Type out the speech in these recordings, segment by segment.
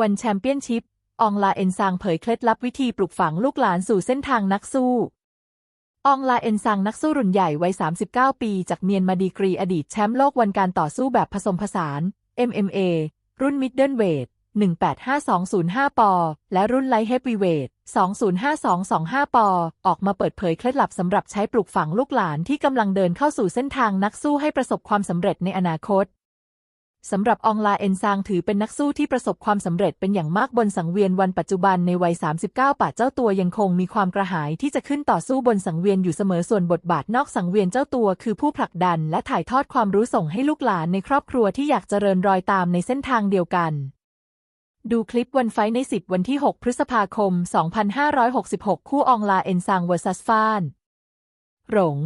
วันแชมเปี้ยนชิพอองลาเอ็นซางเผยเคล็ดลับวิธีปลูกฝังลูกหลานสู่เส้นทางนักสู้อองลาเอ็นซังนักสู้รุ่นใหญ่วัย 39 ปี จากเมียนมาดีกรีอดีตแชมป์โลกวันการต่อสู้แบบผสมผสาน MMA รุ่นมิดเดิลเวท185205 ปอ และรุ่นไลท์เฮฟวีเวท205225 ปอ ออกมาเปิดเผยเคล็ดลับสำหรับใช้ปลูกฝังลูกหลานที่กำลังเดินเข้าสู่เส้นทางนักสู้ให้ประสบความสำเร็จในอนาคต สำหรับองลาเอ็นซางถือเป็นนักสู้ที่ประสบความสำเร็จเป็นอย่างมากบนสังเวียนวันปัจจุบันในวัย 39 ป่าเจ้าตัวยังคงมีความกระหายที่จะขึ้นต่อสู้บนสังเวียนอยู่เสมอส่วนบทบาทนอกสังเวียนเจ้าตัวคือผู้ผลักดันและถ่ายทอดความรู้ส่งให้ลูกหลานในครอบครัวที่อยากเจริญรอยตามในเส้นทางเดียวกัน ดูคลิปวันไฟในสิบวันที่ 6 พฤษภาคม 2566 คู่องลาเอ็นซางเวอร์ซัสฟานหลง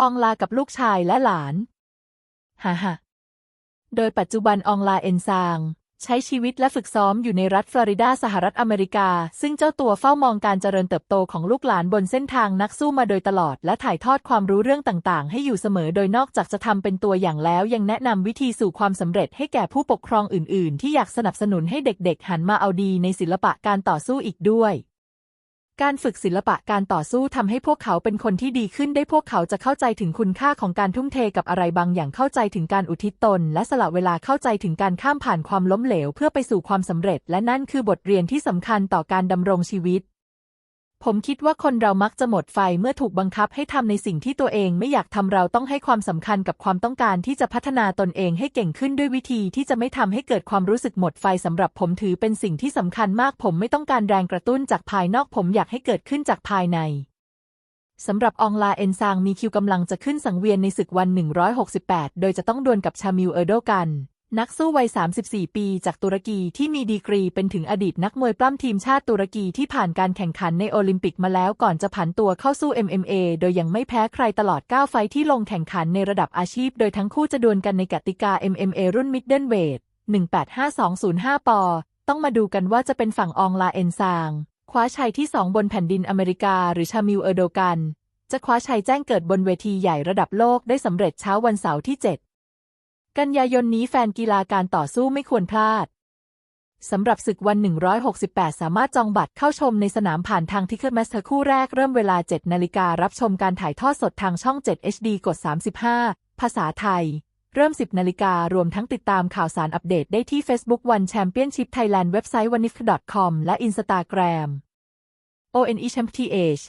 อองลากับลูกชายและหลานฮ่าฮ่า โดยปัจจุบันองลาเอนซาง ใช้ชีวิตและฝึกซ้อมอยู่ในรัฐฟลอริดาสหรัฐอเมริกา ซึ่งเจ้าตัวเฝ้ามองการเจริญเติบโตของลูกหลานบนเส้นทางนักสู้มาโดยตลอด และถ่ายทอดความรู้เรื่องต่างๆ ให้อยู่เสมอโดยนอกจากจะทำเป็นตัวอย่างแล้ว ยังแนะนำวิธีสู่ความสำเร็จให้แก่ผู้ปกครองอื่น ๆ ที่อยากสนับสนุนให้เด็ก ๆ หันมาเอาดีในศิลปะการต่อสู้อีกด้วย การฝึกศิลปะการต่อสู้ทำให้พวกเขาเป็นคนที่ดีขึ้นได้พวกเขาจะเข้าใจถึงคุณค่าของการทุ่มเทกับอะไรบางอย่างเข้าใจถึงการอุทิศตน และสละเวลาเข้าใจถึงการข้ามผ่านความล้มเหลว เพื่อไปสู่ความสำเร็จ และนั่นคือบทเรียนที่สำคัญต่อการดำรงชีวิต ผมคิดว่าคนเรามักจะหมดไฟเมื่อถูกบังคับให้ทำในสิ่งที่ตัวเองไม่อยากทำเราต้องให้ความสำคัญกับความต้องการที่จะพัฒนาตนเองให้เก่งขึ้นด้วยวิธีที่จะไม่ทำให้เกิดความรู้สึกหมดไฟสำหรับผมถือเป็นสิ่งที่สำคัญมาก ผมไม่ต้องการแรงกระตุ้นจากภายนอกผมอยากให้เกิดขึ้นจากภายในสำหรับอองลาเอนซางมีคิวกำลังจะขึ้นสังเวียนในศึกวัน 168 โดยจะต้องดวลกับชามิลเออร์โดกัน นักสู้วัย 34 ปีจากตุรกีที่มีดีกรีเป็นถึงอดีตนักมวยปล้ำทีมชาติตุรกีที่ผ่านการแข่งขันในโอลิมปิกมาแล้วก่อนจะผันตัวเข้าสู้ MMA โดยยังไม่แพ้ใครตลอด 9 ไฟที่ลงแข่งขันในระดับอาชีพ โดยทั้งคู่จะดวลกันในกติกา MMA รุ่นมิดเดิลเวท 185205 ปอ ต้องมาดูกันว่าจะเป็นฝั่งอองลาเอนซาง คว้าชัยที่ 2 บนแผ่นดินอเมริกา หรือชามิลเออร์โดกัน จะคว้าชัยแจ้งเกิดบนเวทีใหญ่ระดับโลกได้สำเร็จเช้าวันเสาร์ที่ 7 กันยายนนี้แฟนกีฬาการต่อสู้ไม่ควรพลาด สำหรับศึกวัน 168 สามารถจองบัตรเข้าชมในสนามผ่านทางทิกเก็ตแมสเตอร์คู่แรกเริ่มเวลา 7 นาฬิการับชมการถ่ายทอดสดทางช่อง 7 HD กด 35 ภาษาไทย เริ่ม 10 นาฬิการวมทั้งติดตามข่าวสารอัปเดตได้ที่ Facebook One Championship Thailand เว็บไซต์ wanif.com และ Instagram ONE Champ TH